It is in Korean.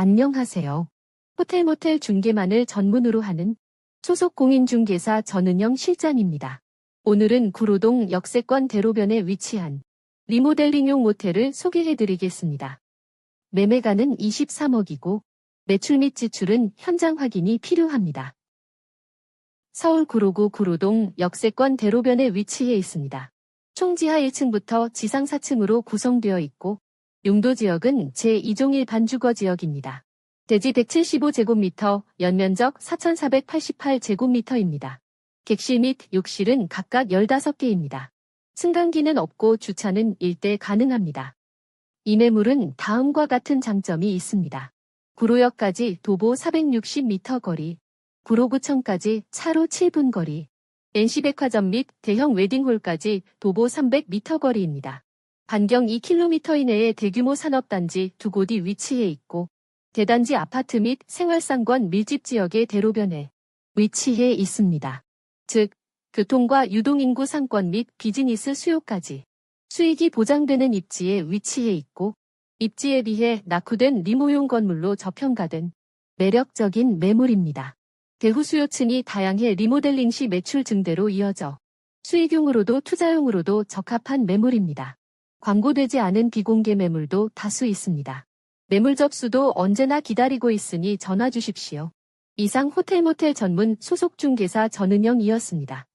안녕하세요. 호텔 모텔 중개만을 전문으로 하는 소속 공인중개사 전은영 실장입니다. 오늘은 구로동 역세권 대로변에 위치한 리모델링용 모텔을 소개해드리겠습니다. 매매가는 23억이고 매출 및 지출은 현장 확인이 필요합니다. 서울 구로구 구로동 역세권 대로변에 위치해 있습니다. 총 지하 1층부터 지상 4층으로 구성되어 있고 용도 지역은 제2종일 반주거 지역입니다. 대지 175제곱미터, 연면적 4,488제곱미터입니다. 객실 및 욕실은 각각 15개입니다. 승강기는 없고 주차는 일대 가능합니다. 이 매물은 다음과 같은 장점이 있습니다. 구로역까지 도보 460m 거리, 구로구청까지 차로 7분 거리, NC백화점 및 대형 웨딩홀까지 도보 300m 거리입니다. 반경 2km 이내에 대규모 산업단지 두 곳이 위치해 있고 대단지 아파트 및 생활상권 밀집 지역의 대로변에 위치해 있습니다. 즉, 교통과 유동인구 상권 및 비즈니스 수요까지 수익이 보장되는 입지에 위치해 있고 입지에 비해 낙후된 리모용 건물로 저평가된 매력적인 매물입니다. 대후 수요층이 다양해 리모델링 시 매출 증대로 이어져 수익용으로도 투자용으로도 적합한 매물입니다. 광고되지 않은 비공개 매물도 다수 있습니다. 매물 접수도 언제나 기다리고 있으니 전화 주십시오. 이상 호텔 모텔 전문 소속 중개사 전은영이었습니다.